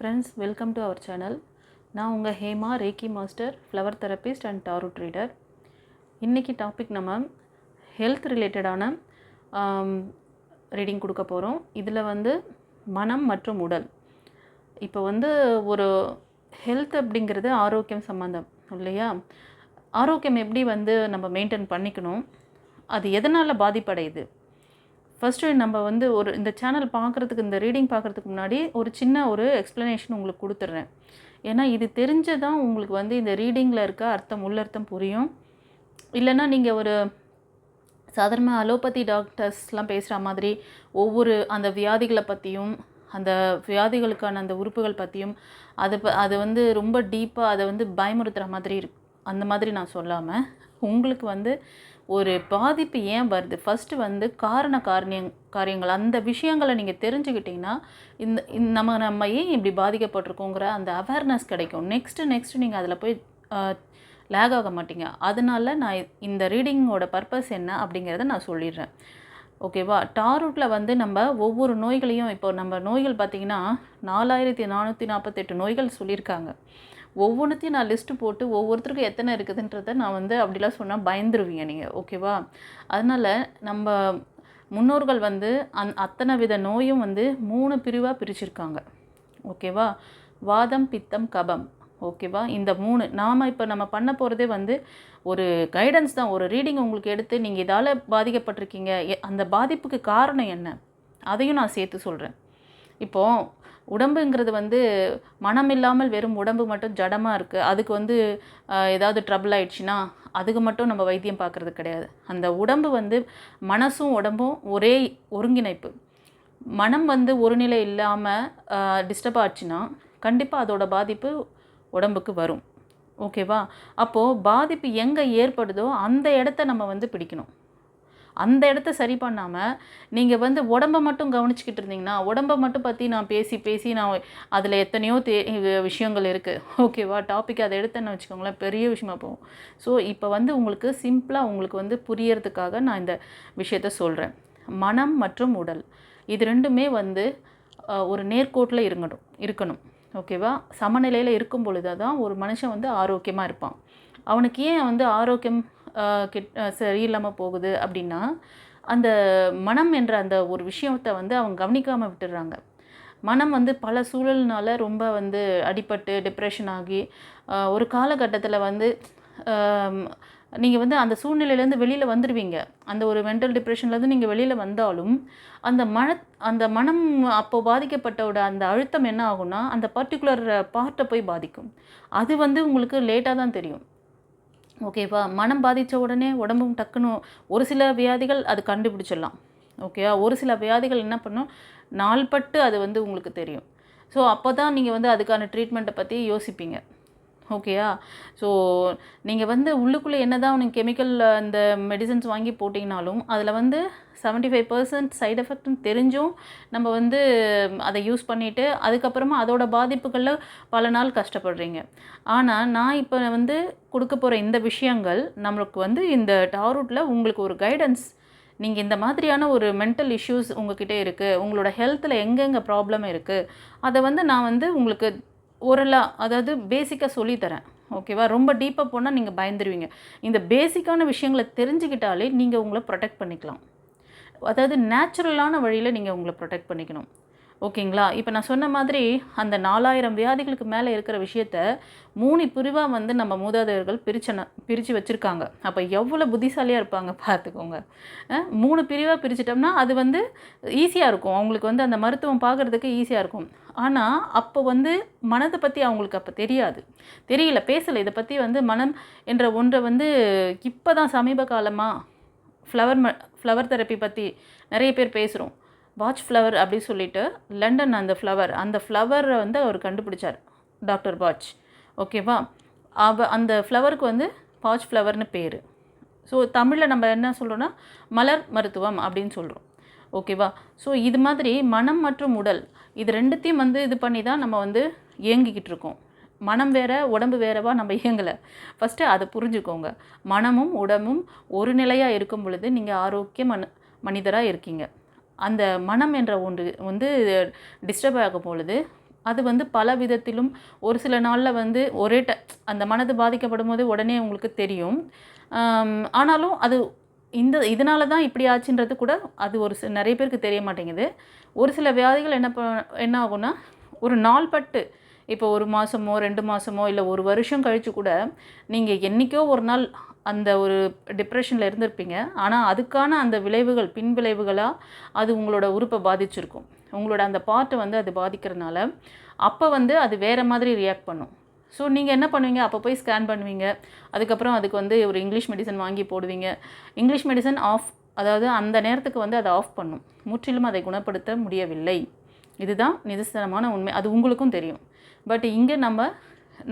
Friends welcome to our channel நான் உங்கள் Hema reiki master flower therapist and tarot reader இன்றைக்கி topic நம்ம health ரிலேட்டடான ரீடிங் கொடுக்க போகிறோம் இதில் வந்து மனம் மற்றும் உடல். இப்போ வந்து ஒரு ஹெல்த் அப்படிங்கிறது ஆரோக்கியம் சம்மந்தம் இல்லையா? ஆரோக்கியம் எப்படி வந்து நம்ம மெயின்டைன் பண்ணிக்கணும்? அது எதனால் பாதிப்படையுது? ஃபஸ்ட்டு நம்ம வந்து ஒரு இந்த சேனல் பார்க்குறதுக்கு இந்த ரீடிங் பார்க்குறதுக்கு முன்னாடி ஒரு சின்ன ஒரு எக்ஸ்ப்ளனேஷன் உங்களுக்கு கொடுத்துட்றேன் ஏன்னா இது தெரிஞ்சதான் உங்களுக்கு வந்து இந்த ரீடிங்கில் இருக்க அர்த்தம் உள்ளர்த்தம் புரியும். இல்லைன்னா நீங்கள் ஒரு சாதாரண அலோபதி டாக்டர்ஸ்லாம் பேசுகிற மாதிரி ஒவ்வொரு அந்த வியாதிகளை பற்றியும் அந்த வியாதிகளுக்கான அந்த உறுப்புகள் பற்றியும் அது ப அது வந்து ரொம்ப டீப்பாக அதை வந்து பயமுறுத்துகிற மாதிரி இருக்கு. அந்த மாதிரி நான் சொல்லாமல் உங்களுக்கு வந்து ஒரு பாதிப்பு ஏன் வருது? ஃபஸ்ட்டு வந்து காரண காரணிய காரியங்கள். அந்த விஷயங்களை நீங்கள் தெரிஞ்சுக்கிட்டிங்கன்னா இந்த நம்ம நம்ம ஏன் இப்படி பாதிக்கப்பட்டிருக்கோங்கிற அந்த அவேர்னஸ் கிடைக்கும். நெக்ஸ்ட்டு நெக்ஸ்ட்டு நீங்கள் அதில் போய் லேக் ஆக மாட்டீங்க. அதனால நான் இந்த ரீடிங்கோட பர்பஸ் என்ன அப்படிங்கிறத நான் சொல்லிடுறேன். ஓகேவா டாரூட்டில் வந்து நம்ம ஒவ்வொரு நோய்களையும் இப்போ நம்ம நோய்கள் பார்த்திங்கன்னா நாலாயிரத்தி நானூற்றி நாற்பத்தெட்டு நோய்கள் சொல்லியிருக்காங்க. ஒவ்வொன்றுத்தையும் நான் லிஸ்ட்டு போட்டு ஒவ்வொருத்தருக்கும் எத்தனை இருக்குதுன்றதை நான் வந்து அப்படிலாம் சொன்னால் பயந்துருவீங்க நீங்கள் ஓகேவா அதனால் நம்ம முன்னோர்கள் வந்து அந் அத்தனை வித நோயும் வந்து மூணு பிரிவாக பிரிச்சிருக்காங்க. ஓகேவா வாதம் பித்தம் கபம். ஓகேவா இந்த மூணு. நாம் இப்போ நம்ம பண்ண போகிறதே வந்து ஒரு கைடன்ஸ் தான். ஒரு ரீடிங் உங்களுக்கு எடுத்து நீங்கள் இதால் பாதிக்கப்பட்டிருக்கீங்க. அந்த பாதிப்புக்கு காரணம் என்ன? அதையும் நான் சேர்த்து சொல்கிறேன் இப்போது உடம்புங்கிறது வந்து மனம் இல்லாமல் வெறும் உடம்பு மட்டும் ஜடமாக இருக்குது அதுக்கு வந்து ஏதாவது ட்ரபிள் ஆயிடுச்சுன்னா அதுக்கு மட்டும் நம்ம வைத்தியம் பார்க்குறது கிடையாது. அந்த உடம்பு வந்து மனசும் உடம்பும் ஒரே ஒருங்கிணைப்பு. மனம் வந்து ஒரு நிலை இல்லாமல் டிஸ்டர்ப் ஆச்சுன்னா கண்டிப்பாக அதோட பாதிப்பு உடம்புக்கு வரும். ஓகேவா? அப்போது பாதிப்பு எங்கே ஏற்படுதோ அந்த இடத்த நம்ம வந்து பிடிக்கணும். அந்த இடத்த சரி பண்ணாமல் நீங்கள் வந்து உடம்பை மட்டும் கவனிச்சிக்கிட்டு இருந்தீங்கன்னா உடம்பை மட்டும் பற்றி நான் பேசி பேசி நான் அதில் எத்தனையோ தே விஷயங்கள் இருக்குது ஓகேவா டாபிக் அதை எடுத்தேன்னு வச்சுக்கோங்களேன் பெரிய விஷயமா போகும். ஸோ இப்போ வந்து உங்களுக்கு சிம்பிளாக உங்களுக்கு வந்து புரியறதுக்காக நான் இந்த விஷயத்த சொல்கிறேன் மனம் மற்றும் உடல். இது ரெண்டுமே வந்து ஒரு நேர்கோட்டில் இருக்கணும். இருக்கணும் ஓகேவா சமநிலையில் இருக்கும் பொழுது தான் ஒரு மனுஷன் வந்து ஆரோக்கியமாக இருப்பான். அவனுக்கு ஏன் வந்து ஆரோக்கியம் கிட் சரியில்லாமல் போகுது அப்படின்னா அந்த மனம் என்ற அந்த ஒரு விஷயத்தை வந்து அவங்க கவனிக்காமல் விட்டுடுறாங்க மனம் வந்து பல சூழல்னால ரொம்ப வந்து அடிபட்டு டிப்ரெஷன் ஆகி ஒரு காலகட்டத்தில் வந்து நீங்கள் வந்து அந்த சூழ்நிலையிலேருந்து வெளியில் வந்துடுவீங்க அந்த ஒரு மென்டல் டிப்ரெஷன்லேருந்து நீங்கள் வெளியில் வந்தாலும் அந்த மன அந்த மனம் அப்போ பாதிக்கப்பட்டோட அந்த அழுத்தம் என்ன ஆகும்னா அந்த பர்டிகுலர் பார்ட்டை போய் பாதிக்கும். அது வந்து உங்களுக்கு லேட்டாக தான் தெரியும். ஓகேவா மனம் பாதித்த உடனே உடம்பும் டக்குன்னு ஒரு சில வியாதிகள் அது கண்டுபிடிச்சிடலாம். ஓகேவா ஒரு சில வியாதிகள் என்ன பண்ணும்? நாள்பட்டு அது வந்து உங்களுக்கு தெரியும். ஸோ அப்போ தான் நீங்கள் வந்து அதுக்கான ட்ரீட்மெண்ட்டை பற்றி யோசிப்பீங்க. ஓகேயா ஸோ நீங்கள் வந்து உள்ளுக்குள்ளே என்ன தான் உனக்கு கெமிக்கல் அந்த மெடிசன்ஸ் வாங்கி போட்டிங்கனாலும் அதில் வந்து செவன்ட்டி ஃபைவ் பர்சன்ட் சைட் எஃபெக்ட்னு தெரிஞ்சும் நம்ம வந்து அதை யூஸ் பண்ணிவிட்டு அதுக்கப்புறமா அதோட பாதிப்புகளில் பல நாள் கஷ்டப்படுறீங்க. ஆனால் நான் இப்போ வந்து கொடுக்க போகிற இந்த விஷயங்கள் நம்மளுக்கு வந்து இந்த டாரூட்டில் உங்களுக்கு ஒரு கைடன்ஸ் நீங்கள் இந்த மாதிரியான ஒரு மென்டல் இஷ்யூஸ் உங்ககிட்ட இருக்குது உங்களோட ஹெல்த்தில் எங்கெங்கே ப்ராப்ளம் இருக்குது அதை வந்து நான் வந்து உங்களுக்கு ஓரலாக அதாவது பேசிக்காக சொல்லித்தரேன். ஓகேவா ரொம்ப டீப்பாக போனால் நீங்கள் பயந்துருவீங்க. இந்த பேசிக்கான விஷயங்களை தெரிஞ்சுக்கிட்டாலே நீங்கள் உங்களை ப்ரொடெக்ட் பண்ணிக்கலாம். அதாவது நேச்சுரலான வழியில் நீங்கள் உங்களை ப்ரொடெக்ட் பண்ணிக்கணும். ஓகேங்களா? இப்போ நான் சொன்ன மாதிரி அந்த நாலாயிரம் வியாதிகளுக்கு மேலே இருக்கிற விஷயத்த மூணு பிரிவாக வந்து நம்ம மூதாதையர்கள் பிரிச்சன பிரித்து வச்சுருக்காங்க. அப்போ எவ்வளோ புத்திசாலியாக இருப்பாங்க பார்த்துக்கோங்க மூணு பிரிவாக பிரிச்சிட்டோம்னா அது வந்து ஈஸியாக இருக்கும். அவங்களுக்கு வந்து அந்த மருத்துவம் பார்க்குறதுக்கு ஈஸியாக இருக்கும். ஆனால் அப்போ வந்து மனதை பற்றி அவங்களுக்கு அப்போ தெரியாது. தெரியல பேசலை. இதை பற்றி வந்து மனம் என்ற ஒன்றை வந்து இப்போ தான் சமீப காலமாக ஃப்ளவர் ம ஃப்ளவர் தெரப்பி பற்றி நிறைய பேர் பேசுகிறோம் வாட்ச் ஃப்ளவர் அப்படின்னு சொல்லிட்டு லண்டன் அந்த ஃப்ளவர் அந்த ஃப்ளவரை வந்து அவர் கண்டுபிடிச்சார் டாக்டர் வாட்ச் ஓகேவா அவ அந்த ஃப்ளவருக்கு வந்து வாட்ச் ஃப்ளவர்னு பேர். ஸோ தமிழில் நம்ம என்ன சொல்கிறோன்னா மலர் மருத்துவம் அப்படின்னு சொல்கிறோம் ஓகேவா ஸோ இது மாதிரி மனம் மற்றும் உடல் இது ரெண்டுத்தையும் வந்து இது பண்ணி தான் நம்ம வந்து இயங்கிக்கிட்டு இருக்கோம். மனம் வேற உடம்பு வேறவா நம்ம இயங்கலை. ஃபஸ்ட்டு அதை புரிஞ்சுக்கோங்க. மனமும் உடம்பும் ஒரு நிலையாக இருக்கும் பொழுது நீங்கள் ஆரோக்கிய மன மனிதராக இருக்கீங்க. அந்த மனம் என்ற ஒன்று வந்து டிஸ்டர்ப் ஆகும் பொழுது அது வந்து பல விதத்திலும் ஒரு சில நாளில் வந்து ஒரே ட அந்த மனது பாதிக்கப்படும் போது உடனே உங்களுக்கு தெரியும். ஆனாலும் அது இந்த இதனால தான் இப்படி ஆச்சுன்றது கூட அது ஒரு சில நிறைய பேருக்கு தெரிய மாட்டேங்குது. ஒரு சில வியாதிகள் என்ன ப என்ன ஆகும்னா ஒரு நாள் பட்டு இப்போ ஒரு மாதமோ ரெண்டு மாதமோ இல்லை ஒரு வருஷம் கழித்து கூட நீங்கள் என்றைக்கோ ஒரு நாள் அந்த ஒரு டிப்ரெஷனில் இருந்திருப்பீங்க. ஆனால் அதுக்கான அந்த விளைவுகள் பின் விளைவுகளாக அது உங்களோட உறுப்பை பாதிச்சிருக்கும். உங்களோட அந்த பார்ட்டை வந்து அது பாதிக்கிறதுனால அப்போ வந்து அது வேறு மாதிரி ரியாக்ட் பண்ணும். ஸோ நீங்கள் என்ன பண்ணுவீங்க? அப்போ போய் ஸ்கேன் பண்ணுவீங்க. அதுக்கப்புறம் அதுக்கு வந்து ஒரு இங்கிலீஷ் மெடிசன் வாங்கி போடுவீங்க. இங்கிலீஷ் மெடிசன் ஆஃப் அதாவது அந்த நேரத்துக்கு வந்து அதை ஆஃப் பண்ணும். முற்றிலும் அதை குணப்படுத்த முடியவில்லை. இதுதான் நிதர்சனமான உண்மை. அது உங்களுக்கும் தெரியும். பட் இங்கே நம்ம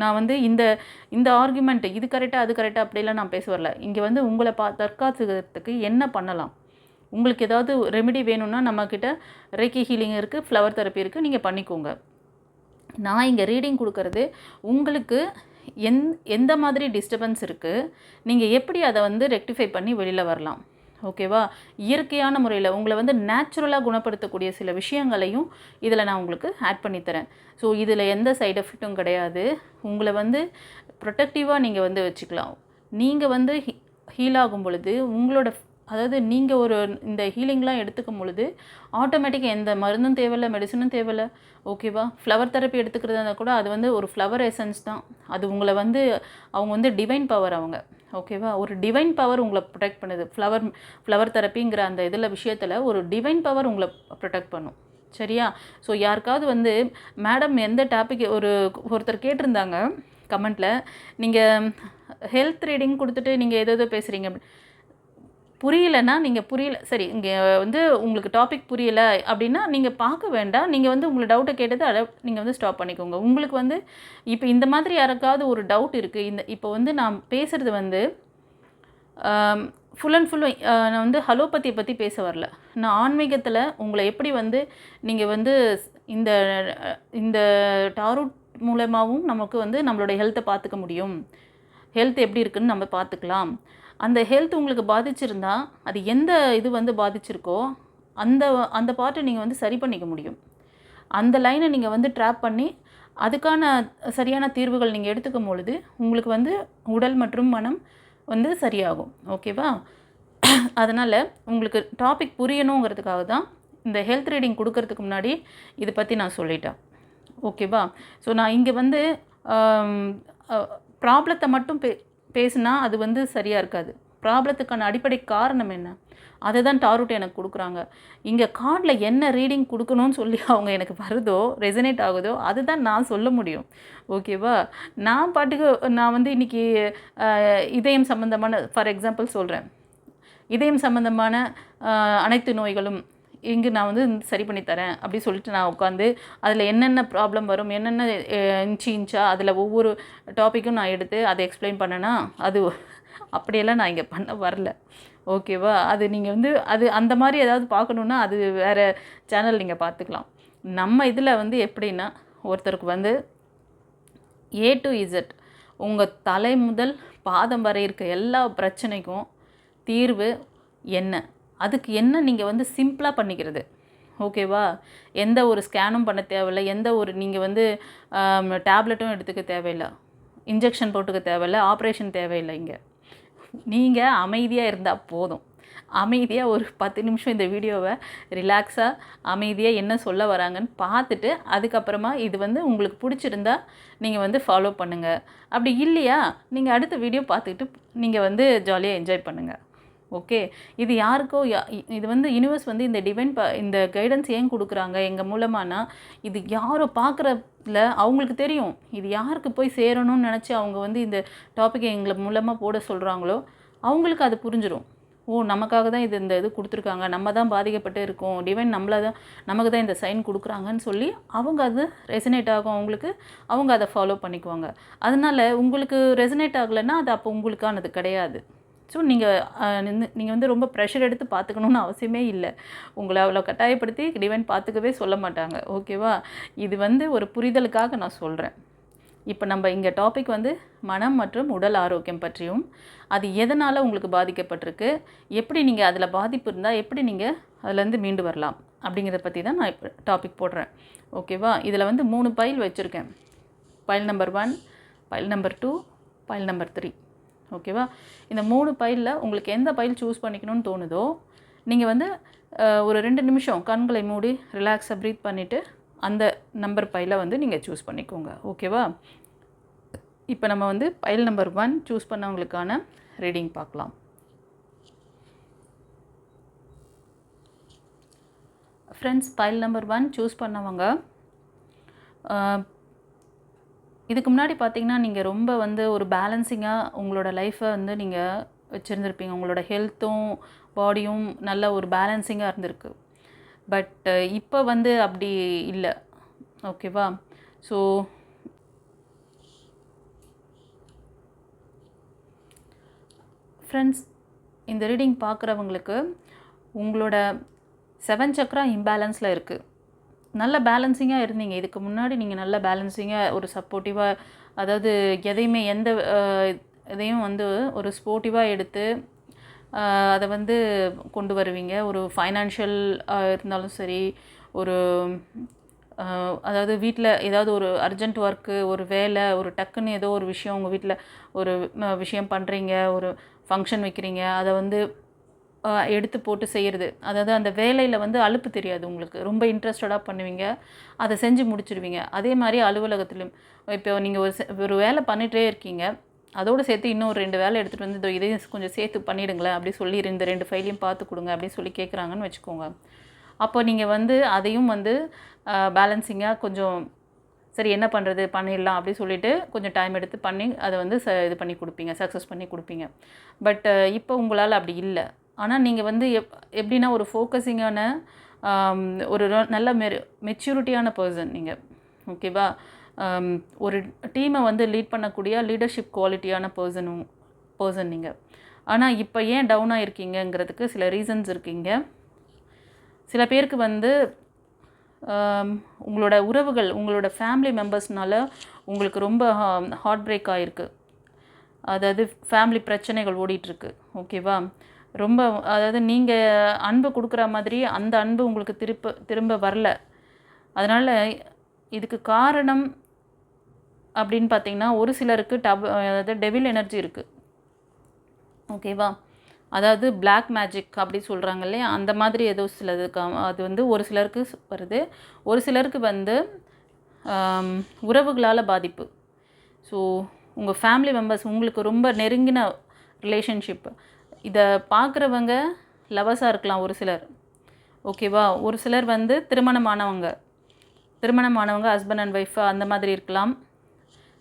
நான் வந்து இந்த இந்த ஆர்குமெண்ட் இது கரெக்டாக அது கரெக்டாக அப்படிலாம் நான் பேச வரல. இங்கே வந்து உங்களை பா தற்காத்துக்கிறதுக்கு என்ன பண்ணலாம்? உங்களுக்கு ஏதாவது ரெமெடி வேணும்னா நம்மக்கிட்ட ரேக்கி ஹீலிங் இருக்குது ஃப்ளவர் தெரப்பி இருக்குது நீங்கள் பண்ணிக்கோங்க. நான் இங்கே ரீடிங் கொடுக்கறது உங்களுக்கு எந் எந்த மாதிரி டிஸ்டர்பன்ஸ் இருக்குது நீங்கள் எப்படி அதை வந்து ரெக்டிஃபை பண்ணி வெளியில் வரலாம்? ஓகேவா? இயற்கையான முறையில் உங்களை வந்து நேச்சுரலாக குணப்படுத்தக்கூடிய சில விஷயங்களையும் இதில் நான் உங்களுக்கு ஆட் பண்ணி தரேன். ஸோ இதில் எந்த சைட் எஃபெக்ட்டும் கிடையாது. உங்களை வந்து ப்ரொட்டக்டிவாக நீங்கள் வந்து வச்சுக்கலாம். நீங்கள் வந்து ஹீல் ஆகும் பொழுது உங்களோட அதாவது நீங்கள் ஒரு இந்த ஹீலிங்லாம் எடுத்துக்கும் பொழுது ஆட்டோமேட்டிக்காக எந்த மருந்தும் தேவையில்ல மெடிசனும் தேவையில்லை. ஓகேவா? ஃப்ளவர் தெரப்பி எடுத்துக்கிறதா இருந்தால் கூட அது வந்து ஒரு ஃப்ளவர் எசன்ஸ் தான். அது உங்களை வந்து அவங்க வந்து டிவைன் பவர் அவங்க. ஓகேவா? ஒரு டிவைன் பவர் உங்களை ப்ரொடெக்ட் பண்ணுது. ஃப்ளவர் ஃப்ளவர் தெரப்பிங்கிற அந்த இதில் விஷயத்தில் ஒரு டிவைன் பவர் உங்களை ப்ரொடெக்ட் பண்ணும். சரியா? ஸோ யாருக்காவது வந்து மேடம் எந்த டாபிக் ஒரு ஒருத்தர் கேட்டிருந்தாங்க கமெண்ட்டில் நீங்கள் ஹெல்த் ரீடிங் கொடுத்துட்டு நீங்கள் எதோ பேசுகிறீங்க அப்படின்னு புரியலைன்னா நீங்கள் புரியல சரி இங்கே வந்து உங்களுக்கு டாபிக் புரியலை அப்படின்னா நீங்கள் பார்க்க வேண்டாம். நீங்கள் வந்து உங்களை டவுட்டை கேட்டது அதை நீங்கள் வந்து ஸ்டாப் பண்ணிக்கோங்க. உங்களுக்கு வந்து இப்போ இந்த மாதிரி யாருக்காவது ஒரு டவுட் இருக்குது இந்த இப்போ வந்து நான் பேசுகிறது வந்து ஃபுல் அண்ட் ஃபுல் நான் வந்து ஹலோபதியை பற்றி பேச வரல. நான் ஆன்மீகத்தில் உங்களை எப்படி வந்து நீங்கள் வந்து இந்த இந்த டாரூட் மூலமாகவும் நமக்கு வந்து நம்மளோட ஹெல்த்தை பார்த்துக்க முடியும். ஹெல்த் எப்படி இருக்குன்னு நம்ம பார்த்துக்கலாம். அந்த ஹெல்த் உங்களுக்கு பாதிச்சிருந்தா அது எந்த இது வந்து பாதிச்சிருக்கோ அந்த அந்த பார்ட்டை நீங்கள் வந்து சரி பண்ணிக்க முடியும். அந்த லைனை நீங்கள் வந்து ட்ராப் பண்ணி அதுக்கான சரியான தீர்வுகள் நீங்கள் எடுத்துக்கும் பொழுது உங்களுக்கு வந்து உடல் மற்றும் மனம் வந்து சரியாகும். ஓகேவா அதனால் உங்களுக்கு டாபிக் புரியணுங்கிறதுக்காக தான் இந்த ஹெல்த் ரீடிங் கொடுக்கறதுக்கு முன்னாடி இதை பற்றி நான் சொல்லிட்டேன். ஓகேவா ஸோ நான் இங்கே வந்து ப்ராப்ளத்தை மட்டும் பே பேசுனா அது வந்து சரியாக இருக்காது. ப்ராப்ளத்துக்கான அடிப்படை காரணம் என்ன? அதை தான் டாரூட் எனக்கு கொடுக்குறாங்க. இங்கே கார்டில் என்ன ரீடிங் கொடுக்கணும்னு சொல்லி அவங்க எனக்கு வருதோ ரெசனேட் ஆகுதோ அதுதான் நான் சொல்ல முடியும். ஓகேவா நான் பாட்டுக்கு நான் வந்து இன்றைக்கி இதயம் சம்மந்தமான ஃபார் எக்ஸாம்பிள் சொல்கிறேன் இதயம் சம்மந்தமான அனைத்து நோய்களும் இங்கு நான் வந்து சரி பண்ணி தரேன் அப்படி சொல்லிட்டு நான் உட்காந்து அதில் என்னென்ன ப்ராப்ளம் வரும் என்னென்ன இன்ச்சு இன்ச்சா அதில் ஒவ்வொரு டாப்பிக்கும் நான் எடுத்து அதை எக்ஸ்பிளைன் பண்ணேன்னா அது அப்படியெல்லாம் நான் இங்கே பண்ண வரல. ஓகேவா அது நீங்கள் வந்து அது அந்த மாதிரி ஏதாவது பார்க்கணுன்னா அது வேறு சேனல் நீங்கள் பார்த்துக்கலாம். நம்ம இதில் வந்து எப்படின்னா ஒருத்தருக்கு வந்து ஏ டு இசட் உங்கள் தலை முதல் பாதம் வரை இருக்க எல்லா பிரச்சனைக்கும் தீர்வு என்ன? அதுக்கு என்ன நீங்கள் வந்து சிம்பிளாக பண்ணிக்கிறது? ஓகேவா? எந்த ஒரு ஸ்கேனும் பண்ண தேவையில்லை. எந்த ஒரு நீங்கள் வந்து டேப்லெட்டும் எடுத்துக்க தேவையில்லை. இன்ஜெக்ஷன் போட்டுக்க தேவையில்லை. ஆப்ரேஷன் தேவையில்லை இங்கே. நீங்கள் அமைதியாக இருந்தால் போதும். அமைதியாக ஒரு பத்து நிமிஷம் இந்த வீடியோவை ரிலாக்ஸாக அமைதியாக என்ன சொல்ல வராங்கன்னு பார்த்துட்டு அதுக்கப்புறமா இது வந்து உங்களுக்கு பிடிச்சிருந்தா நீங்கள் வந்து ஃபாலோ பண்ணுங்கள் அப்படி இல்லையா? நீங்கள் அடுத்த வீடியோ பார்த்துக்கிட்டு நீங்கள் வந்து ஜாலியாக என்ஜாய் பண்ணுங்கள் ஓகே. இது யாருக்கோ யா இ- இது வந்து யூனிவர்ஸ் வந்து இந்த டிவைன் ப இந்த கைடன்ஸ் ஏன் கொடுக்குறாங்க எங்கள் மூலமானா இது யாரோ பார்க்குறதுல அவங்களுக்கு தெரியும். இது யாருக்கு போய் சேரணும்னு நினச்சி அவங்க வந்து இந்த டாப்பிக்கை எங்களை மூலமாக போட சொல்கிறாங்களோ அவங்களுக்கு அது புரிஞ்சிடும் ஓ நமக்காக தான் இது இந்த இது கொடுத்துருக்காங்க. நம்ம தான் பாதிக்கப்பட்டு இருக்கோம். டிவைன் நம்மளை தான் நமக்கு தான் இந்த சைன் கொடுக்குறாங்கன்னு சொல்லி அவங்க அது ரெசனேட் ஆகும் அவங்களுக்கு. அவங்க அதை ஃபாலோ பண்ணிக்குவாங்க. அதனால உங்களுக்கு ரெசனேட் ஆகலைன்னா அது அப்போ உங்களுக்கானது கிடையாது. ஸோ நீங்கள் நீங்கள் வந்து ரொம்ப ப்ரெஷர் எடுத்து பார்த்துக்கணுன்னு அவசியமே இல்லை. உங்களை அவ்வளோ கட்டாயப்படுத்தி டிவைன் பார்த்துக்கவே சொல்ல மாட்டாங்க. ஓகேவா இது வந்து ஒரு புரிதலுக்காக நான் சொல்கிறேன் இப்போ நம்ம இங்கே டாபிக் வந்து மனம் மற்றும் உடல் ஆரோக்கியம் பற்றியும் அது எதனால் உங்களுக்கு பாதிக்கப்பட்டிருக்கு? எப்படி நீங்கள் அதில் பாதிப்பு இருந்தால் எப்படி நீங்கள் அதுலேருந்து மீண்டு வரலாம்? அப்படிங்கிறத பற்றி தான் நான் இப்போ டாபிக் போடுறேன். ஓகேவா இதில் வந்து மூணு பைல் வச்சுருக்கேன். File number one file number two file number three ஓகேவா? இந்த மூணு பயிலில் உங்களுக்கு எந்த பைல் சூஸ் பண்ணிக்கணும்னு தோணுதோ நீங்கள் வந்து ஒரு ரெண்டு நிமிஷம் கண்களை மூடி ரிலாக்ஸாக ப்ரீத் பண்ணிவிட்டு அந்த நம்பர் பைலை வந்து நீங்கள் சூஸ் பண்ணிக்கோங்க. ஓகேவா? இப்போ நம்ம வந்து பயில் நம்பர் ஒன் சூஸ் பண்ணவங்களுக்கான ரீடிங் பார்க்கலாம். Friends file number one choose பண்ணவங்க இதுக்கு முன்னாடி பார்த்தீங்கன்னா நீங்கள் ரொம்ப வந்து ஒரு பேலன்சிங்காக உங்களோட லைஃப்பை வந்து நீங்கள் வச்சுருந்துருப்பீங்க. உங்களோட ஹெல்த்தும் பாடியும் நல்ல ஒரு பேலன்சிங்காக இருந்திருக்கு. பட் இப்போ வந்து அப்படி இல்லை. ஓகேவா ஸோ ஃப்ரெண்ட்ஸ் இந்த ரீடிங் பார்க்குறவங்களுக்கு உங்களோட செவன் சக்கரா இம்பேலன்ஸில் இருக்குது நல்ல பேலன்சிங்காக இருந்தீங்க. இதுக்கு முன்னாடி நீங்கள் நல்ல பேலன்சிங்காக ஒரு சப்போர்ட்டிவாக அதாவது எதையுமே எந்த இதையும் வந்து ஒரு ஸ்போர்ட்டிவாக எடுத்து அதை வந்து கொண்டு வருவீங்க. ஒரு ஃபைனான்ஷியல் இருந்தாலும் சரி ஒரு அதாவது வீட்டில் ஏதாவது ஒரு அர்ஜென்ட் ஒர்க்கு ஒரு வேலை ஒரு டக்குன்னு ஏதோ ஒரு விஷயம் உங்கள் வீட்டில் ஒரு விஷயம் பண்ணுறீங்க ஒரு ஃபங்க்ஷன் வைக்கிறீங்க அதை வந்து எடுத்து போட்டு செய்கிறது அதாவது அந்த வேலையில் வந்து அலுப்பு தெரியாது உங்களுக்கு. ரொம்ப இன்ட்ரெஸ்டடாக பண்ணுவீங்க. அதை செஞ்சு முடிச்சிடுவீங்க அதே மாதிரி அலுவலகத்திலும். இப்போ நீங்கள் ஒரு ஒரு வேலை பண்ணிகிட்டே இருக்கீங்க. அதோடு சேர்த்து இன்னும் ஒரு ரெண்டு வேலை எடுத்துகிட்டு வந்து இதோ இதையும் கொஞ்சம் சேர்த்து பண்ணிடுங்களேன் அப்படி சொல்லி இந்த ரெண்டு ஃபைலையும் பார்த்து கொடுங்க அப்படின்னு சொல்லி கேட்குறாங்கன்னு வச்சுக்கோங்க. அப்போ நீங்கள் வந்து அதையும் வந்து பேலன்சிங்காக கொஞ்சம் சரி என்ன பண்ணுறது பண்ணிடலாம் அப்படி சொல்லிட்டு கொஞ்சம் டைம் எடுத்து பண்ணி அதை வந்து ச இது பண்ணி கொடுப்பீங்க. சக்ஸஸ் பண்ணி கொடுப்பீங்க. பட் இப்போ உங்களால் அப்படி இல்லை. ஆனால் நீங்கள் வந்து எப் எப்படின்னா ஒரு ஃபோக்கஸிங்கான ஒரு நல்ல மெ மெச்சூரிட்டியான பர்சன் நீங்கள் ஓகேவா ஒரு டீமை வந்து லீட் பண்ணக்கூடிய லீடர்ஷிப் குவாலிட்டியான பர்சனும் பர்சன் நீங்கள் ஆனால் இப்போ ஏன் டவுன் ஆகிருக்கீங்கங்கிறதுக்கு சில ரீசன்ஸ் இருக்கீங்க. சில பேருக்கு வந்து உங்களோட உறவுகள் உங்களோட ஃபேமிலி மெம்பர்ஸ்னால உங்களுக்கு ரொம்ப ஹார்ட் பிரேக் ஆகிருக்கு அதாவது ஃபேமிலி பிரச்சனைகள் ஓடிட்டுருக்கு ஓகேவா ரொம்ப அதாவது நீங்கள் அன்பு கொடுக்குற மாதிரி அந்த அன்பு உங்களுக்கு திருப்ப திரும்ப வரல. அதனால் இதுக்கு காரணம் அப்படின்னு பார்த்தீங்கன்னா ஒரு சிலருக்கு டப் அதாவது டெவில் எனர்ஜி இருக்குது ஓகேவா அதாவது பிளாக் மேஜிக் அப்படி சொல்கிறாங்க இல்லையா? அந்த மாதிரி ஏதோ சிலது கா- அது வந்து ஒரு சிலருக்கு வருது. ஒரு சிலருக்கு வந்து உறவுகளால் பாதிப்பு. ஸோ உங்கள் ஃபேமிலி மெம்பர்ஸ் உங்களுக்கு ரொம்ப நெருங்கின ரிலேஷன்ஷிப் இதை பார்க்குறவங்க லவர்ஸாக இருக்கலாம் ஒரு சிலர். ஓகேவா? ஒரு சிலர் வந்து திருமணமானவங்க. திருமணமானவங்க ஹஸ்பண்ட் அண்ட் ஒய்ஃப் அந்த மாதிரி இருக்கலாம்.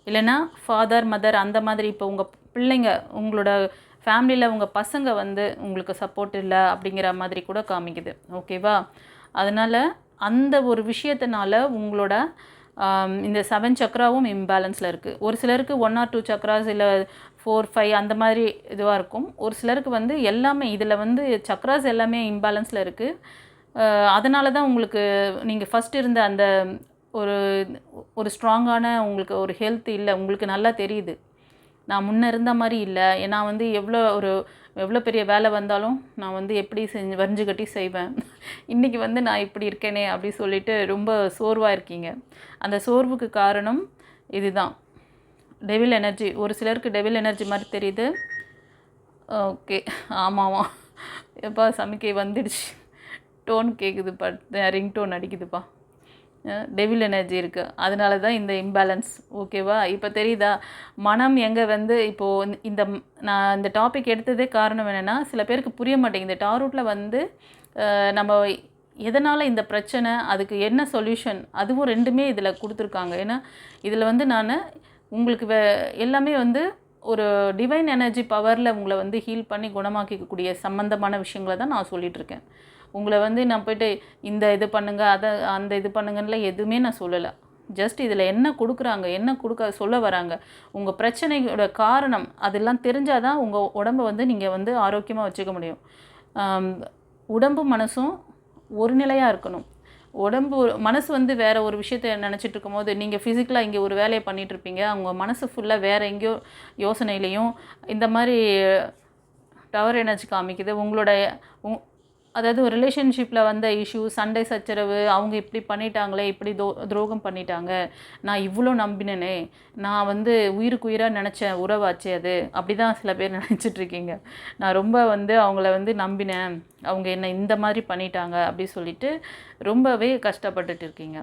இல்லைன்னா ஃபாதர் மதர் அந்த மாதிரி இப்போ உங்கள் பிள்ளைங்க உங்களோட ஃபேமிலியில் உங்கள் பசங்க வந்து உங்களுக்கு சப்போர்ட் இல்லை அப்படிங்கிற மாதிரி கூட காமிக்குது. ஓகேவா? அதனால் அந்த ஒரு விஷயத்தினால உங்களோட இந்த செவன் சக்ராவும் இம்பேலன்ஸில் இருக்குது ஒரு சிலருக்கு ஒன் ஆர் டூ சக்ராஸ் இல்லை ஃபோர் ஃபைவ் அந்த மாதிரி இதுவாக இருக்கும். ஒரு சிலருக்கு வந்து எல்லாமே இதில் வந்து சக்ராஸ் எல்லாமே இம்பேலன்ஸில் இருக்குது அதனால தான் உங்களுக்கு நீங்கள் ஃபஸ்ட் இருந்த அந்த ஒரு ஒரு ஸ்ட்ராங்கான உங்களுக்கு ஒரு ஹெல்த் இல்லை உங்களுக்கு நல்லா தெரியுது. நான் முன்ன இருந்த மாதிரி இல்லை. நான் வந்து எவ்வளோ ஒரு எவ்வளோ பெரிய வேலை வந்தாலும் நான் வந்து எப்படி செஞ்சு வரைஞ்சு கட்டி செய்வேன். இன்றைக்கி வந்து நான் இப்படி இருக்கேனே அப்படி சொல்லிட்டு ரொம்ப சோர்வாக இருக்கீங்க. அந்த சோர்வுக்கு காரணம் இதுதான். டெவில் எனர்ஜி ஒரு சிலருக்கு டெவில் எனர்ஜி மாதிரி தெரியுது. ஓகே ஆமாவா எப்பா சமிக்கை வந்துடுச்சு. டோன் கேட்குதுப்பா ரிங் டோன் அடிக்குதுப்பா. டெவில் எனர்ஜி இருக்குது அதனால தான் இந்த இம்பேலன்ஸ் ஓகேவா இப்போ தெரியுதா? மனம் எங்கே வந்து இப்போது இந்த நான் இந்த டாபிக் எடுத்ததே காரணம் என்னென்னா சில பேருக்கு புரிய மாட்டேங்குது. இந்த டாரூட்டில் வந்து நம்ம எதனால் இந்த பிரச்சனை அதுக்கு என்ன சொல்யூஷன் அதுவும் ரெண்டுமே இதில் கொடுத்துருக்காங்க. ஏன்னா இதில் வந்து நான் உங்களுக்கு வே எல்லாமே வந்து ஒரு டிவைன் எனர்ஜி பவரில் உங்களை வந்து ஹீல் பண்ணி குணமாக்கிக்கக்கூடிய சம்மந்தமான விஷயங்களை தான் நான் சொல்லிகிட்ருக்கேன் உங்களை வந்து நான் போயிட்டு இந்த இது பண்ணுங்க அதை அந்த இது பண்ணுங்கன்னு எதுவுமே நான் சொல்லலை. ஜஸ்ட் இதில் என்ன கொடுக்குறாங்க என்ன கொடுக்க சொல்ல வராங்க உங்கள் பிரச்சனையோட காரணம் அதெல்லாம் தெரிஞ்சால் தான் உங்கள் உடம்பை வந்து நீங்கள் வந்து ஆரோக்கியமாக வச்சுக்க முடியும். உடம்பும் மனசும் ஒரு நிலையாக இருக்கணும். உடம்பு மனசு வந்து வேறு ஒரு விஷயத்த நினச்சிட்டு இருக்கும்போது நீங்கள் ஃபிசிக்கலாக இங்கே ஒரு வேலையை பண்ணிகிட்ருப்பீங்க இருப்பீங்க அவங்க மனசு ஃபுல்லாக வேறு எங்கேயோ யோசனையிலையும் இந்த மாதிரி டவர் எனர்ஜி காமிக்குது உங்களோட உங் அதாவது ஒரு ரிலேஷன்ஷிப்பில் வந்த இஷ்யூ சண்டை சச்சரவு அவங்க இப்படி பண்ணிட்டாங்களே இப்படி தோ துரோகம் பண்ணிட்டாங்க. நான் இவ்வளோ நம்பினேனே. நான் வந்து உயிருக்கு உயிராக நினச்சேன் உறவாச்சே அது. அப்படி தான் சில பேர் நினச்சிட்டு இருக்கீங்க. நான் ரொம்ப வந்து அவங்கள வந்து நம்பினேன். அவங்க என்னை இந்த மாதிரி பண்ணிட்டாங்க அப்படி சொல்லிட்டு ரொம்பவே கஷ்டப்பட்டுட்டு இருக்கீங்க.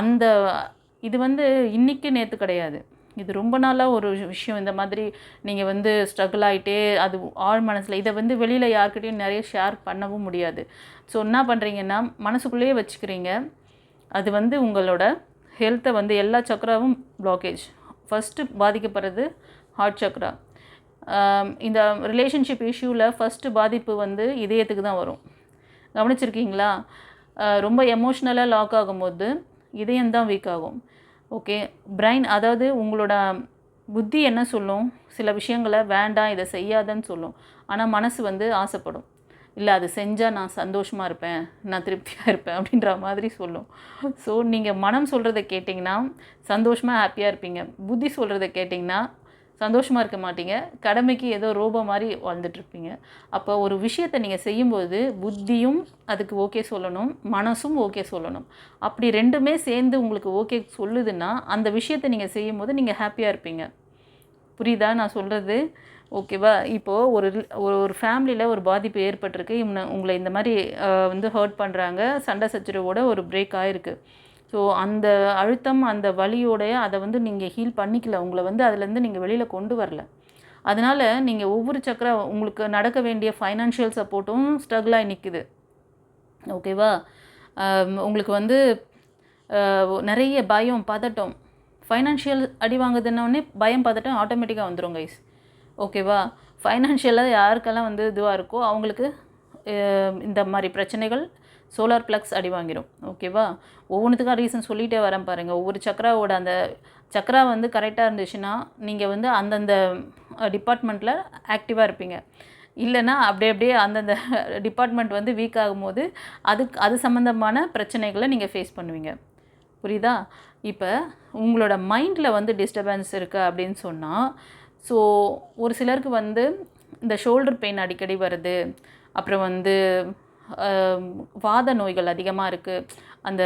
அந்த இது வந்து இன்றைக்கி நேற்று கிடையாது. இது ரொம்ப நாளாக ஒரு விஷயம். இந்த மாதிரி நீங்கள் வந்து ஸ்ட்ரகிள் ஆகிட்டே அது ஆழ் மனசில் இதை வந்து வெளியில் யார்கிட்டயும் நிறைய ஷேர் பண்ணவும் முடியாது. ஸோ என்ன பண்ணுறீங்கன்னா மனசுக்குள்ளேயே வச்சுக்கிறீங்க. அது வந்து உங்களோட ஹெல்த்தை வந்து எல்லா சக்கராவும் பிளாக்கேஜ் ஃபஸ்ட்டு பாதிக்கப்படுறது ஹார்ட் சக்கரா. இந்த ரிலேஷன்ஷிப் இஷ்யூவில் ஃபஸ்ட்டு பாதிப்பு வந்து இதயத்துக்கு தான் வரும். கவனிச்சிருக்கீங்களா? ரொம்ப எமோஷ்னலாக லாக் ஆகும்போது இதயம் தான் வீக் ஆகும். ஓகே. பிரைன் அதாவது உங்களோட புத்தி என்ன சொல்லும்? சில விஷயங்களை வேண்டாம் இதை செய்யாதன்னு சொல்லும். ஆனால் மனசு வந்து ஆசைப்படும். இல்லை அது செஞ்சால் நான் சந்தோஷமாக இருப்பேன் நான் திருப்தியாக இருப்பேன் அப்படின்ற மாதிரி சொல்லும். ஸோ நீங்கள் மனம் சொல்கிறத கேட்டிங்கன்னா சந்தோஷமாக ஹாப்பியாக இருப்பீங்க. புத்தி சொல்கிறத கேட்டிங்கன்னா சந்தோஷமாக இருக்க மாட்டீங்க. கடமைக்கு ஏதோ ரோபோ மாதிரி வாழ்ந்துட்டுருப்பீங்க. அப்போ ஒரு விஷயத்தை நீங்கள் செய்யும்போது புத்தியும் அதுக்கு ஓகே சொல்லணும் மனசும் ஓகே சொல்லணும். அப்படி ரெண்டுமே சேர்ந்து உங்களுக்கு ஓகே சொல்லுதுன்னா அந்த விஷயத்தை நீங்கள் செய்யும்போது நீங்கள் ஹாப்பியாக இருப்பீங்க. புரியுதா? நான் சொல்கிறது ஓகேவா இப்போது ஒரு ஒரு ஒரு ஃபேமிலியில் ஒரு பாதிப்பு ஏற்பட்டிருக்கு. இவனை உங்களை இந்த மாதிரி வந்து ஹர்ட் பண்ணுறாங்க சண்டை சச்சரவோட ஒரு பிரேக் ஆகிருக்கு ஸோ அந்த அழுத்தம் அந்த வலியோடைய அதை வந்து நீங்கள் ஹீல் பண்ணிக்கல. உங்களை வந்து அதுலேருந்து நீங்கள் வெளியில் கொண்டு வரல. அதனால் நீங்கள் ஒவ்வொரு சக்கர உங்களுக்கு நடக்க வேண்டிய ஃபைனான்ஷியல் சப்போர்ட்டும் ஸ்ட்ரகிள் நிற்குது ஓகேவா உங்களுக்கு வந்து uh, நிறைய பயம் பதட்டம். ஃபைனான்ஷியல் அடி வாங்குதுன்னொடனே பயம் பதட்டம் ஆட்டோமேட்டிக்காக வந்துடும் கைஸ் ஓகேவா ஃபைனான்ஷியலாக யாருக்கெல்லாம் வந்து இதுவாக இருக்கோ அவங்களுக்கு um, இந்த மாதிரி பிரச்சனைகள் சோலார் ப்ளக்ஸ் அடி வாங்கிடும் ஓகேவா? ஒவ்வொன்றுத்துக்காக ரீசன் சொல்லிகிட்டே வரேன் பாருங்கள் ஒவ்வொரு சக்கராவோட அந்த சக்கரா வந்து கரெக்டாக இருந்துச்சுன்னா நீங்கள் வந்து அந்தந்த டிபார்ட்மெண்ட்டில் ஆக்டிவாக இருப்பீங்க. இல்லைன்னா அப்படியே அப்படியே அந்தந்த டிபார்ட்மெண்ட் வந்து வீக் ஆகும்போது அதுக்கு அது சம்மந்தமான பிரச்சனைகளை நீங்கள் ஃபேஸ் பண்ணுவீங்க. புரியுதா? இப்போ உங்களோட மைண்டில் வந்து டிஸ்டர்பன்ஸ் இருக்குது அப்படின்னு சொன்னால் ஸோ ஒரு சிலருக்கு வந்து இந்த ஷோல்டர் பெயின் அடிக்கடி வருது. அப்புறம் வந்து வாத நோய்கள் அதிகமாக இருக்குது அந்த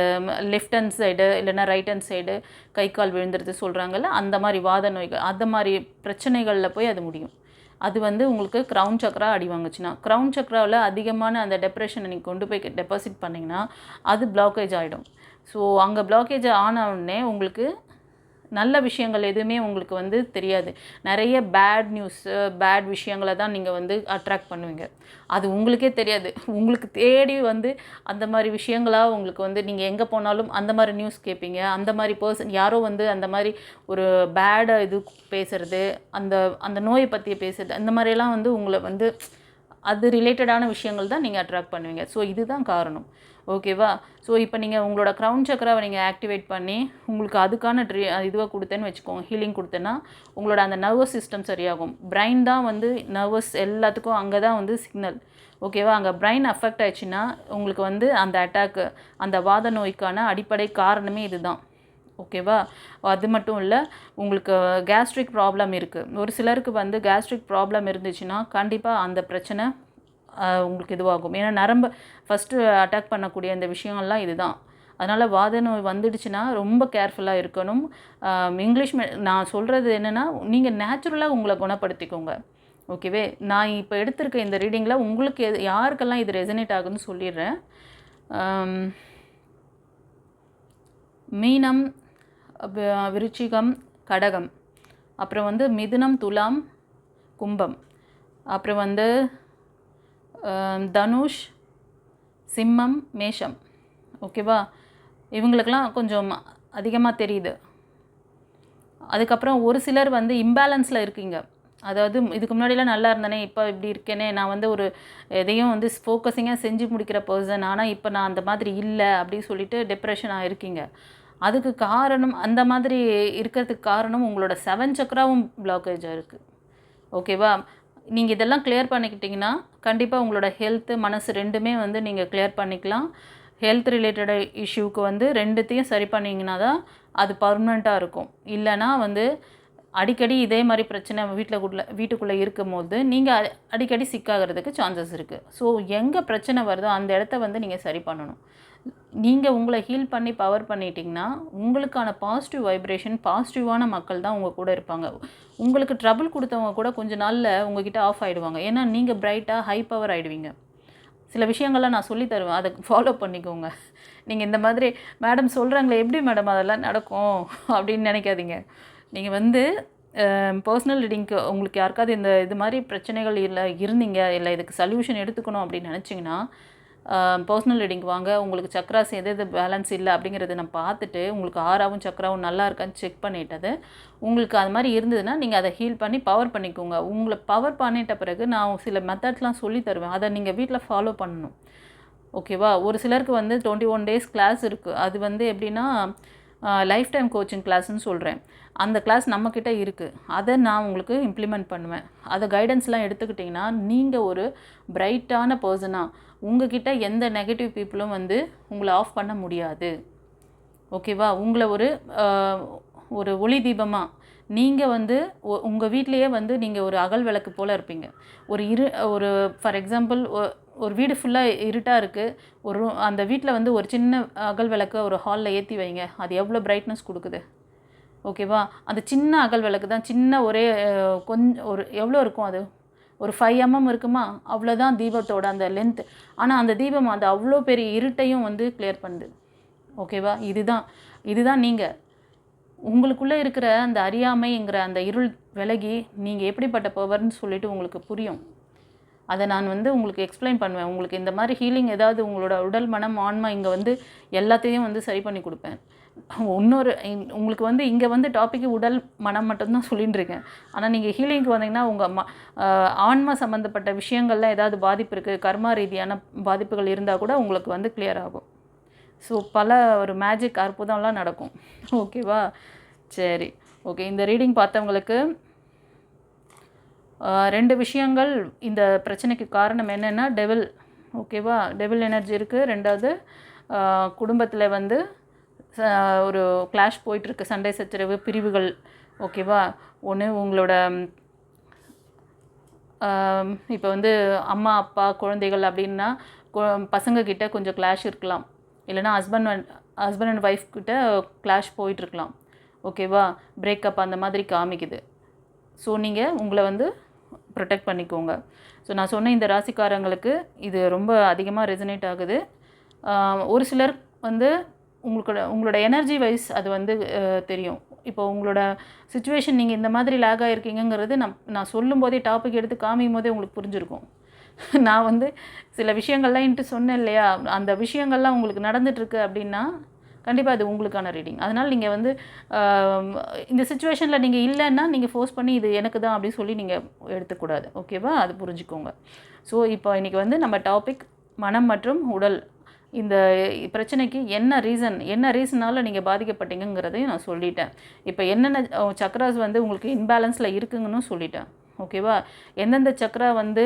லெஃப்ட் ஹேண்ட் சைடு இல்லைன்னா ரைட் ஹேண்ட் சைடு கை கால் விழுந்துருது சொல்கிறாங்கல்ல அந்த மாதிரி வாத நோய்கள் அந்த மாதிரி பிரச்சனைகளில் போய் அது முடியும். அது வந்து உங்களுக்கு க்ரௌன் சக்கரா அடி வாங்குச்சுன்னா க்ரௌன் சக்கராவில் அதிகமான அந்த டெப்ரெஷனை நீங்கள் கொண்டு போய் டெபாசிட் பண்ணிங்கன்னா அது பிளாக்கேஜ் ஆகிடும் ஸோ அங்கே பிளாக்கேஜ் ஆன உடனே உங்களுக்கு நல்ல விஷயங்கள் எதுவுமே உங்களுக்கு வந்து தெரியாது. நிறைய பேட் நியூஸு பேட் விஷயங்களை தான் நீங்கள் வந்து அட்ராக்ட் பண்ணுவீங்க. அது உங்களுக்கே தெரியாது. உங்களுக்கு தேடி வந்து அந்த மாதிரி விஷயங்களாக உங்களுக்கு வந்து நீங்கள் எங்கே போனாலும் அந்த மாதிரி நியூஸ் கேட்பீங்க அந்த மாதிரி பர்சன் யாரோ வந்து அந்த மாதிரி ஒரு பேடாக இது பேசுகிறது அந்த அந்த நோயை பற்றி பேசுறது அந்த மாதிரியெல்லாம் வந்து உங்களை வந்து அது ரிலேட்டடான விஷயங்கள் தான் நீங்கள் அட்ராக்ட் பண்ணுவீங்க. ஸோ இதுதான் காரணம். ஓகேவா ஸோ இப்போ நீங்கள் உங்களோட க்ரௌன் சக்கராவை நீங்கள் ஆக்டிவேட் பண்ணி உங்களுக்கு அதுக்கான ட்ரீ இதுவாக கொடுத்தேன்னு வச்சுக்கோங்க ஹீலிங் கொடுத்தேன்னா உங்களோட அந்த நர்வஸ் சிஸ்டம் சரியாகும். பிரைன் தான் வந்து நர்வஸ் எல்லாத்துக்கும் அங்கே தான் வந்து சிக்னல் ஓகேவா அங்கே பிரைன் அஃபெக்ட் ஆயிடுச்சுன்னா உங்களுக்கு வந்து அந்த அட்டாக்கு அந்த வாத நோய்க்கான அடிப்படை காரணமே இதுதான். ஓகேவா? அது மட்டும் இல்லை உங்களுக்கு கேஸ்ட்ரிக் ப்ராப்ளம் இருக்குது ஒரு சிலருக்கு வந்து கேஸ்ட்ரிக் ப்ராப்ளம் இருந்துச்சுன்னா கண்டிப்பாக அந்த பிரச்சனை உங்களுக்கு இதுவாகும். ஏன்னா நரம்பு ஃபஸ்ட்டு அட்டாக் பண்ணக்கூடிய அந்த விஷயங்கள்லாம் இதுதான். அதனால் வாத நோய் வந்துடுச்சுன்னா ரொம்ப கேர்ஃபுல்லாக இருக்கணும். இங்கிலீஷ் மெ நான் சொல்கிறது என்னென்னா நீங்கள் நேச்சுரலாக உங்களை குணப்படுத்திக்கோங்க. ஓகேவே? நான் இப்போ எடுத்திருக்க இந்த ரீடிங்கில் உங்களுக்கு எது யாருக்கெல்லாம் இது ரெசனேட் ஆகுதுன்னு சொல்லிடுறேன். மீனம் விருச்சிகம் கடகம். அப்புறம் வந்து மிதுனம் துலாம் கும்பம். அப்புறம் வந்து தனுஷ் சிம்மம் மேஷம். ஓகேவா இவங்களுக்கெல்லாம் கொஞ்சம் அதிகமாக தெரியுது. அதுக்கப்புறம் ஒரு சிலர் வந்து இம்பேலன்ஸில் இருக்கீங்க. அதாவது இதுக்கு முன்னாடிலாம் நல்லா இருந்தேனே இப்போ இப்படி இருக்கேனே நான் வந்து ஒரு எதையும் வந்து ஃபோக்கஸிங்காக செஞ்சு முடிக்கிற பர்சன் ஆனால் இப்போ நான் அந்த மாதிரி இல்லை அப்படின்னு சொல்லிட்டு டிப்ரெஷனாக இருக்கீங்க. அதுக்கு காரணம் அந்த மாதிரி இருக்கிறதுக்கு காரணம் உங்களோட செவன் சக்கராவும் பிளாக்கேஜாக இருக்குது ஓகேவா நீங்கள் இதெல்லாம் கிளியர் பண்ணிக்கிட்டிங்கன்னா கண்டிப்பாக உங்களோட ஹெல்த்து மனசு ரெண்டுமே வந்து நீங்கள் கிளியர் பண்ணிக்கலாம். ஹெல்த் ரிலேட்டட் இஷ்யூக்கு வந்து ரெண்டுத்தையும் சரி பண்ணிங்கன்னா தான் அது பர்மனெண்ட்டாக இருக்கும். இல்லைன்னா வந்து அடிக்கடி இதே மாதிரி பிரச்சனை வீட்டில் வீட்டுக்குள்ளே இருக்கும்போது நீங்கள் அடிக்கடி சிக்காகிறதுக்கு சான்சஸ் இருக்குது ஸோ எங்கே பிரச்சனை வருதோ அந்த இடத்த வந்து நீங்கள் சரி பண்ணணும். நீங்கள் உங்களை ஹீல் பண்ணி பவர் பண்ணிட்டீங்கன்னா உங்களுக்கான பாசிட்டிவ் வைப்ரேஷன் பாசிட்டிவான மக்கள் தான் உங்கள் கூட இருப்பாங்க. உங்களுக்கு ட்ரபிள் கொடுத்தவங்க கூட கொஞ்சம் நாளில் உங்ககிட்ட ஆஃப் ஆகிடுவாங்க ஏன்னா நீங்கள் பிரைட்டாக ஹை பவர் ஆகிடுவீங்க சில விஷயங்கள்லாம் நான் சொல்லி தருவேன். அதை ஃபாலோ பண்ணிக்கோங்க. நீங்கள் இந்த மாதிரி மேடம் சொல்கிறாங்களே எப்படி மேடம் அதெல்லாம் நடக்கும்? அப்படின்னு நினைக்காதீங்க. நீங்கள் வந்து பர்சனல் ரீடிங்க்கு உங்களுக்கு யாருக்காவது இந்த இது மாதிரி பிரச்சனைகள் இல்லை இருந்தீங்க இல்லை இதுக்கு சல்யூஷன் எடுத்துக்கணும் அப்படின்னு நினச்சிங்கன்னா பர்சனல் ரீடிங் வாங்க உங்களுக்கு சக்ராஸ் எது எது பேலன்ஸ் இல்லை அப்படிங்கிறத நான் பார்த்துட்டு உங்களுக்கு ஆறாவும் சக்கராவும் நல்லா இருக்கான்னு செக் பண்ணிட்டது. உங்களுக்கு அது மாதிரி இருந்ததுன்னா நீங்கள் அதை ஹீல் பண்ணி பவர் பண்ணிக்கோங்க. உங்களை பவர் பண்ணிட்ட பிறகு நான் சில மெத்தட்ஸ்லாம் சொல்லி தருவேன். அதை நீங்கள் வீட்டில் ஃபாலோ பண்ணணும். ஓகேவா ஒரு சிலருக்கு வந்து டுவெண்ட்டி ஒன் டேஸ் கிளாஸ் இருக்குது அது வந்து எப்படின்னா லைஃப் டைம் கோச்சிங் கிளாஸ்ன்னு சொல்கிறேன் அந்த கிளாஸ் நம்மக்கிட்ட இருக்குது அதை நான் உங்களுக்கு இம்ப்ளிமெண்ட் பண்ணுவேன். அதை கைடன்ஸ்லாம் எடுத்துக்கிட்டிங்கன்னா நீங்கள் ஒரு பிரைட்டான பர்சனாக உங்ககிட்ட எந்த நெகட்டிவ் பீப்புளும் வந்து உங்களை ஆஃப் பண்ண முடியாது. ஓகேவா உங்களை ஒரு ஒரு ஒளி தீபமாக நீங்கள் வந்து உங்கள் வீட்லேயே வந்து நீங்கள் ஒரு அகல் விளக்கு போல் இருப்பீங்க. ஒரு இரு ஒரு ஃபார் எக்ஸாம்பிள் ஒரு வீடு ஃபுல்லாக இருட்டாக இருக்குது ஒரு அந்த வீட்டில் வந்து ஒரு சின்ன அகல் விளக்கு ஒரு ஹாலில் ஏற்றி வைங்க. அது எவ்வளோ பிரைட்னஸ் கொடுக்குது? ஓகேவா அந்த சின்ன அகல் விளக்கு தான் சின்ன ஒரே கொஞ்சம் ஒரு எவ்வளோ இருக்கும் அது? ஒரு ஃபைவ் எம்எம் இருக்குமா? அவ்வளோதான் தீபத்தோட அந்த லென்த் ஆனால் அந்த தீபம் அந்த அவ்வளோ பெரிய இருட்டையும் வந்து கிளியர் பண்ணுது. ஓகேவா இதுதான். இதுதான் நீங்கள் உங்களுக்குள்ளே இருக்கிற அந்த அறியாமைங்கிற அந்த இருள் விலகி நீங்கள் எப்படிப்பட்ட பவர்னு சொல்லிட்டு உங்களுக்கு புரியும். அதை நான் வந்து உங்களுக்கு எக்ஸ்பிளைன் பண்ணுவேன். உங்களுக்கு இந்த மாதிரி ஹீலிங் ஏதாவது உங்களோட உடல் மனம் ஆன்மா இங்கே வந்து எல்லாத்தையும் வந்து சரி பண்ணி கொடுப்பேன். இன்னொரு உங்களுக்கு வந்து இங்கே வந்து டாப்பிக்கு உடல் மனம் மட்டும்தான் சொல்லிட்டு இருக்கேன் ஆனால் நீங்கள் ஹீலிங்க்கு வந்தீங்கன்னா உங்கள் ம ஆன்மா சம்மந்தப்பட்ட விஷயங்களில் ஏதாவது பாதிப்பு இருக்குது கர்மா ரீதியான பாதிப்புகள் இருந்தால் கூட உங்களுக்கு வந்து கிளியர் ஆகும். ஸோ பல ஒரு மேஜிக் அற்புதம்லாம் நடக்கும். ஓகேவா சரி. ஓகே இந்த ரீடிங் பார்த்தவங்களுக்கு ரெண்டு விஷயங்கள் இந்த பிரச்சனைக்கு காரணம் என்னென்னா டெவில் ஓகேவா டெவில் எனர்ஜி இருக்குது ரெண்டாவது குடும்பத்தில் வந்து ஒரு கிளாஷ் போயிட்டுருக்கு. சண்டை சச்சரவு பிரிவுகள். ஓகேவா ஒன்று உங்களோட இப்போ வந்து அம்மா அப்பா குழந்தைகள் அப்படின்னா பசங்கக்கிட்ட கொஞ்சம் கிளாஷ் இருக்கலாம். இல்லைன்னா husband and husband and wife கிட்ட கிளாஷ் போயிட்டுருக்கலாம். ஓகேவா பிரேக்கப் அந்த மாதிரி காமிக்குது. ஸோ நீங்கள் உங்களை வந்து ப்ரொடெக்ட் பண்ணிக்கோங்க. ஸோ நான் சொன்ன இந்த ராசிக்காரங்களுக்கு இது ரொம்ப அதிகமாக ரெசனேட் ஆகுது. ஒரு சிலர் வந்து உங்களோட உங்களோட எனர்ஜி வைஸ் அது வந்து தெரியும். இப்போ உங்களோட சுச்சுவேஷன் நீங்கள் இந்த மாதிரி லேக் ஆகிருக்கீங்கிறது நான் நான் சொல்லும்போதே டாபிக் எடுத்து காமிக்கும் போதே உங்களுக்கு புரிஞ்சிருக்கும். நான் வந்து சில விஷயங்கள்லாம் இன்ட்டு சொன்னேன் இல்லையா? அந்த விஷயங்கள்லாம் உங்களுக்கு நடந்துட்டுருக்கு அப்படின்னா கண்டிப்பாக அது உங்களுக்கான ரீடிங் அதனால் நீங்கள் வந்து இந்த சுச்சுவேஷனில் நீங்கள் இல்லைன்னா நீங்கள் ஃபோர்ஸ் பண்ணி இது எனக்கு தான் அப்படின்னு சொல்லி நீங்கள் எடுத்துக்கூடாது ஓகேவா அது புரிஞ்சுக்கோங்க. ஸோ இப்போ இன்றைக்கி வந்து நம்ம டாபிக் மனம் மற்றும் உடல். இந்த பிரச்சனைக்கு என்ன ரீசன் என்ன ரீசனால் நீங்கள் பாதிக்கப்பட்டீங்கங்கிறதையும் நான் சொல்லிட்டேன். இப்போ என்னென்ன சக்ராஸ் வந்து உங்களுக்கு இன்பேலன்ஸில் இருக்குங்கன்னு சொல்லிட்டேன். ஓகேவா எந்தெந்த சக்ரா வந்து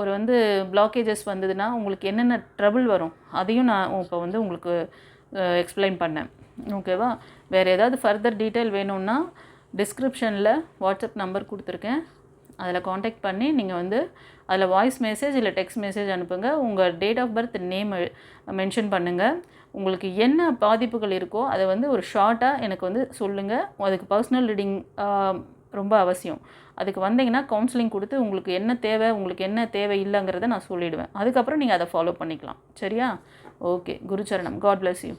ஒரு வந்து பிளாக்கேஜஸ் வந்ததுன்னா உங்களுக்கு என்னென்ன ட்ரபிள் வரும் அதையும் நான் இப்போ வந்து உங்களுக்கு எக்ஸ்பிளைன் பண்ணேன். ஓகேவா வேறு ஏதாவது ஃபர்தர் டீட்டெயில் வேணும்னா டிஸ்கிரிப்ஷனில் வாட்ஸ்அப் நம்பர் கொடுத்துருக்கேன். அதில் காண்டாக்ட் பண்ணி நீங்கள் வந்து அதில் வாய்ஸ் மெசேஜ் இல்லை டெக்ஸ்ட் மெசேஜ் அனுப்புங்க. உங்கள் date of birth name mention பண்ணுங்கள் உங்களுக்கு என்ன பாதிப்புகள் இருக்கோ அதை வந்து ஒரு ஷார்ட்டாக எனக்கு வந்து சொல்லுங்கள் அதுக்கு பர்சனல் ரீடிங் ரொம்ப அவசியம். அதுக்கு வந்தீங்கன்னா கவுன்சிலிங் கொடுத்து உங்களுக்கு என்ன தேவை உங்களுக்கு என்ன தேவை இல்லைங்கிறத நான் சொல்லிடுவேன். அதுக்கப்புறம் நீங்கள் அதை ஃபாலோ பண்ணிக்கலாம். சரியா? ஓகே குருச்சரணம். God bless you